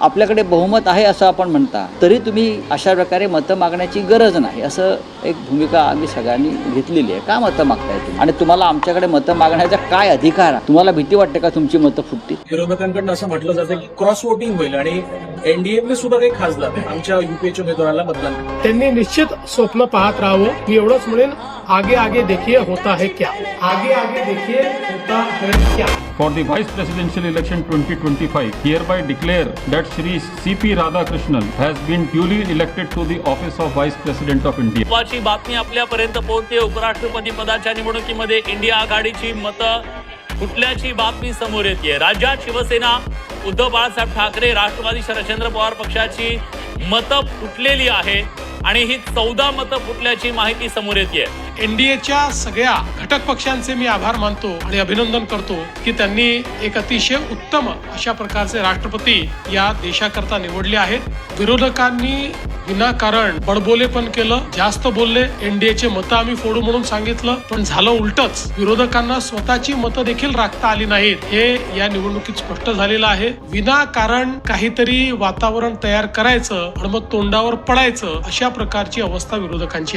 आपल्याकडे बहुमत आहे असं आपण म्हणता तरी तुम्ही अशा प्रकारे मतं मागण्याची गरज नाही असं एक भूमिका आम्ही सगळ्यांनी घेतलेली आहे. का मतं मागताय तुम्ही? आणि तुम्हाला आमच्याकडे मतं मागण्याचा काय अधिकार आहे? तुम्हाला भीती वाटते का तुमची मतं फुटतील? विरोधकांकडून असं म्हटलं जातं की क्रॉस वोटिंग होईल आणि एनडीएने सुद्धा काही खासदार आमच्या युपीएच्या उमेदवाराला मतदान. त्यांनी निश्चित स्वप्न पाहत राहावं मी एवढंच म्हणेन. आगे आगे देखिए होता है क्या आगे आगे देखिए होता है क्या For the Vice Presidential Election 2025, hereby declare that Shri C.P. Radhakrishnan has been duly elected to the office of Vice President of India. महत्वाची बातमी आपल्यापर्यंत पोहोचते उपराष्ट्रपती पदाच्या निवडणुकीमध्ये इंडिया आघाडीची मतं फुटल्याची बातमी समोर येते राज्यात शिवसेना उद्धव बाळासाहेब ठाकरे राष्ट्रवादी शरदचंद्र पवार पक्षाची मतं फुटलेली आहे आणि ही चौदा मतं फुटल्याची माहिती समोर येते एनडीएच्या सगळ्या घटक पक्षांचे मी आभार मानतो आणि अभिनंदन करतो की त्यांनी एक अतिशय उत्तम अशा प्रकारचे राष्ट्रपती या देशाकरता निवडले आहेत. विरोधकांनी विनाकारण बडबोले पण केलं जास्त बोलले. एनडीएचे मतं आम्ही फोडू म्हणून सांगितलं पण झालं उलटच. विरोधकांना स्वतःची मतं देखील राखता आली नाहीत. हे या निवडणुकीत स्पष्ट झालेलं आहे. विनाकारण काहीतरी वातावरण तयार करायचं आणि मग तोंडावर पडायचं अशा प्रकारची अवस्था विरोधकांची आहे.